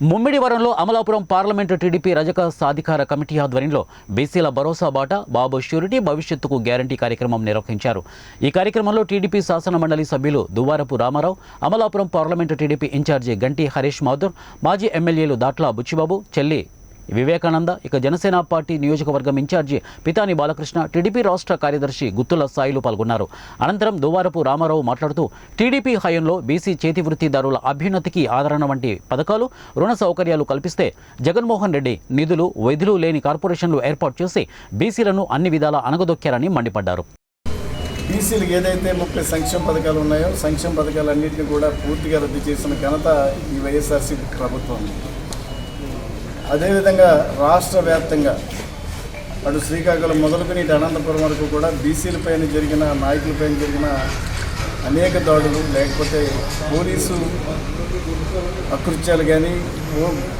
ముమ్మిడివరంలో Amalapuram parliament TDP రజక సాధికార committee ఆధ్వర్యంలో బీసీల భరోసా బాట బాబు ష్యూరిటీ భవిష్యత్తుకు గ్యారంటీ కార్యక్రమం నిర్వహించారు. ఈ కార్యక్రమంలో టీడీపీ శాసన మండలి సభ్యులు Duvvarapu Ramarao Amalapuram parliament TDP incharge Ganti Harish Mathur మాజీ ఎమ్మెల్యేలు దాట్ల బుచ్చిబాబు చెల్లి వివేకానంద ఇక జనసేన పార్టీ నియోజకవర్గం ఇన్ఛార్జి పితాని బాలకృష్ణ టీడీపీ రాష్ట్ర కార్యదర్శి గుత్తుల సాయిలు పాల్గొన్నారు. అనంతరం దువారపు రామారావు మాట్లాడుతూ టీడీపీ హయంలో బీసీ చేతి వృత్తిదారుల అభ్యున్నతికి ఆదరణ వంటి పథకాలు రుణ సౌకర్యాలు కల్పిస్తే జగన్మోహన్ రెడ్డి నిధులు వైద్యులు లేని కార్పొరేషన్లు ఏర్పాటు చేసి బీసీలను అన్ని విధాలా అణగదొక్కారని మండిపడ్డారు. బీసీలకు ఏదైతే ముప్పై సంక్షేమ పథకాలు ఉన్నాయో సంక్షేమ పథకాలన్నింటినీ కూడా పూర్తిగా రద్దు చేసిన ఘనత ఈ వైఎస్ఆర్సీపీ ప్రభుత్వం. అదేవిధంగా రాష్ట్ర వ్యాప్తంగా అటు శ్రీకాకుళం మొదలుకొని ఇటు అనంతపురం వరకు కూడా బీసీలపైన జరిగిన నాయకులపైన జరిగిన అనేక దాడులు లేకపోతే పోలీసు అకృత్యాలు కానీ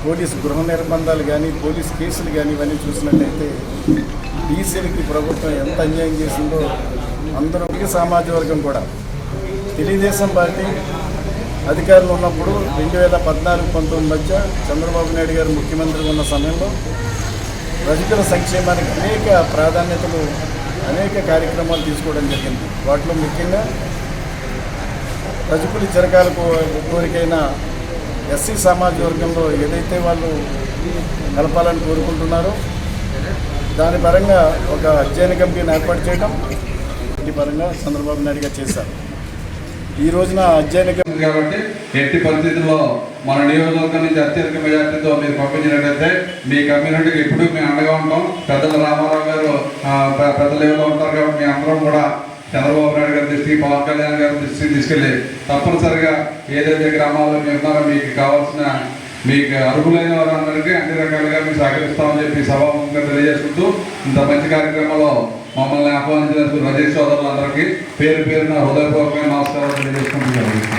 పోలీసు గృహ నిర్బంధాలు కానీ పోలీసు కేసులు కానీ ఇవన్నీ చూసినట్లయితే బీసీలకి ప్రభుత్వం ఎంత అన్యాయం చేసిందో అందరూ సామాజిక వర్గం కూడా. తెలుగుదేశం పార్టీ అధికారులు ఉన్నప్పుడు రెండు వేల పద్నాలుగు పంతొమ్మిది మధ్య చంద్రబాబు నాయుడు గారు ముఖ్యమంత్రిగా ఉన్న సమయంలో రజకుల సంక్షేమానికి అనేక ప్రాధాన్యతలు అనేక కార్యక్రమాలు తీసుకోవడం జరిగింది. వాటిలో ముఖ్యంగా రజకులు చిరకాల కోరికైన ఎస్సీ సామాజిక వర్గంలో ఏదైతే వాళ్ళు కలపాలని కోరుకుంటున్నారో దాని పరంగా ఒక అధ్యయన కమిటీని ఏర్పాటు చేయడం ఈ పరంగా చంద్రబాబు నాయుడు గారు చేశారు. ఈ రోజున అధ్యయన కాబట్టి ఎట్టి పరిస్థితుల్లో మన నియోజకవర్గం నుంచి అత్యధిక మెజార్టీతో మీరు పంపించినట్టయితే మీ కమ్యూనిటీకి ఎప్పుడు మేము అండగా ఉంటాం. పెద్దల రామారావు గారు పెద్ద లెవెల్లో పెద్దలు ఉంటారు కాబట్టి మీ అందరం కూడా చంద్రబాబు నాయుడు గారి దృష్టికి పవన్ కళ్యాణ్ గారి దృష్టికి తీసుకెళ్ళి తప్పనిసరిగా ఏదైతే గ్రామాల్లో మీరు ఉన్నారో మీకు కావాల్సిన మీకు అర్హులైన వారందరికీ అన్ని రకాలుగా మీకు సహకరిస్తామని చెప్పి సభాముఖంగా తెలియజేసుకుంటూ ఇంత మంచి కార్యక్రమంలో మమ్మల్ని ఆహ్వానించిన రజేష్ సోదరులందరికీ పేరు పేరున హృదయపూర్వకంగా del Estado